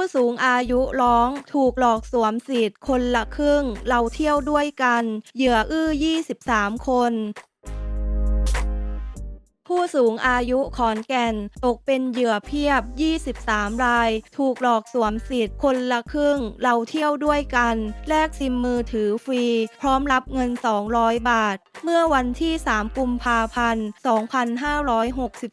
ผู้สูงอายุร้อง ถูกหลอกสวมสิทธิ์คนละครึ่ง เราเที่ยวด้วยกัน เหยื่ออื้อ 23 คน ผู้สูงอายุขอนแก่น ตกเป็นเหยื่อเพียบ 23 ราย ถูกหลอกสวมสิทธิ์คนละครึ่ง เราเที่ยวด้วยกัน แลกซิมมือถือฟรี พร้อมรับเงิน 200 บาท เมื่อวันที่ 3 กุมภาพันธ์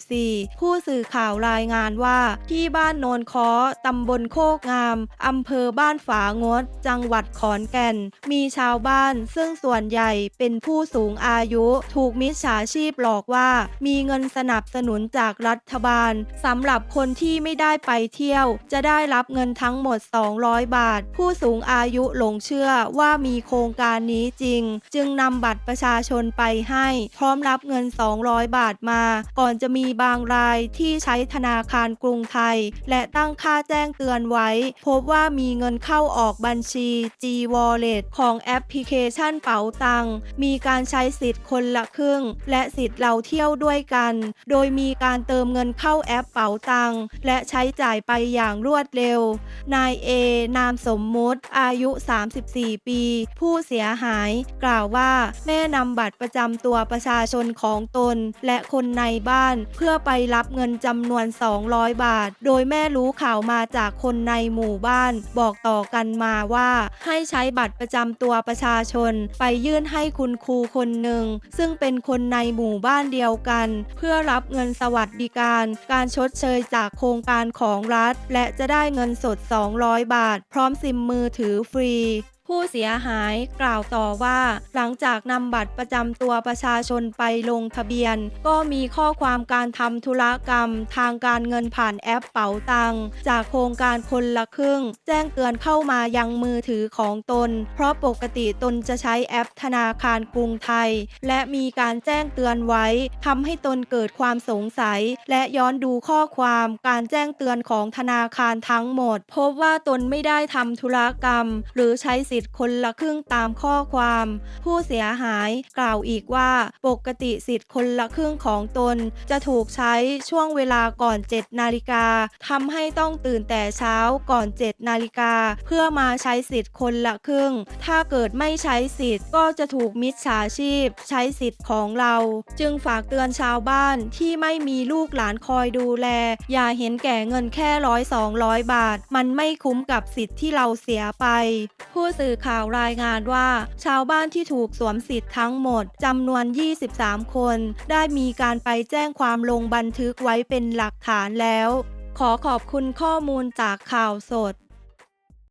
2564 ผู้สื่อข่าวรายงานว่า ที่บ้านโนนค้อตำบลโคกงามอำเภอบ้านฝางด จังหวัดขอนแก่น มีชาวบ้านซึ่งส่วนใหญ่เป็นผู้สูงอายุ ถูกมิจฉาชีพหลอกว่ามีเงินสนับสนุนจากรัฐบาลสำหรับคนที่ไม่ได้ไปเที่ยว จะได้รับเงินทั้งหมด 200 บาท ผู้สูงอายุหลงเชื่อว่ามีโครงการนี้จริง จึงนำบัตรประชาชนไปให้ พร้อมรับเงิน 200 บาทมา ก่อนจะมีบางรายที่ใช้ธนาคารกรุงไทย และตั้งค่าแจ้งเตือนไว้ พบว่ามีเงินเข้าออกบัญชี G Wallet ของแอปพลิเคชันเป๋าตังมีการใช้สิทธิ์คนละครึ่ง และสิทธิ์เราเที่ยวด้วยกันโดยมีการเติมเงินเข้าแอปเป๋าตังและใช้จ่ายไปอย่างรวดเร็ว นายเอนามสมมุติอายุ 34 ปี ผู้เสียหาย กล่าวว่าแม่นำบัตรประจำตัวประชาชนของตน และคนในบ้านเพื่อไปรับเงินจำนวน 200 บาท โดยแม่รู้ข่าวมาจากคนในหมู่บ้าน บอกต่อกันมาว่า ให้ใช้บัตรประจำตัวประชาชน ไปยื่นให้คุณครูคนหนึ่ง ซึ่งเป็นคนในหมู่บ้านเดียวกันเพื่อรับเงินสวัสดิการ การชดเชยจากโครงการของรัฐ และจะได้เงินสด 200 บาท พร้อมซิมมือถือฟรี ผู้เสียหายกล่าวต่อว่า หลังจากนำบัตรประจำตัวประชาชนไปลงทะเบียน ก็มีข้อความการทำธุรกรรม ทางการเงินผ่านแอปเป๋าตังจากโครงการคนละครึ่ง แจ้งเตือนเข้ามายังมือถือของตน เพราะปกติตนจะใช้แอปธนาคารกรุงไทย และมีการแจ้งเตือนไว้ทำให้ตนเกิดความสงสัย และย้อนดูข้อความการแจ้งเตือนของธนาคารทั้งหมด พบว่าตนไม่ได้ทำธุรกรรม หรือใช้สิิทธิ์คนละครึ่งตามข้อความ ผู้เสียหายกล่าวอีกว่าปกติสิทธิ์คนละครึ่งของตน จะถูกใช้ช่วงเวลาก่อน 7 นาฬิกาทำให้ต้องตื่นแต่เช้าก่อน 7 นาฬิกา เพื่อมาใช้สิทธิ์คนละครึ่ง ถ้าเกิดไม่ใช้สิทธิ์ก็จะถูกมิจฉาชีพ ใช้สิทธิ์ของเรา จึงฝากเตือนชาวบ้านที่ไม่มีลูกหลานคอยดูแล อย่าเห็นแก่เงินแค่ร้อยสองร้อยบาท มันไม่คุ้มกับสิทธิ์ที่เราเสียไป ผู้สสื่อข่าวรายงานว่า ชาวบ้านที่ถูกสวมสิทธิ์ทั้งหมดจำนวน 23 คน ได้มีการไปแจ้งความลงบันทึกไว้เป็นหลักฐานแล้ว ขอขอบคุณข้อมูลจากข่าวสด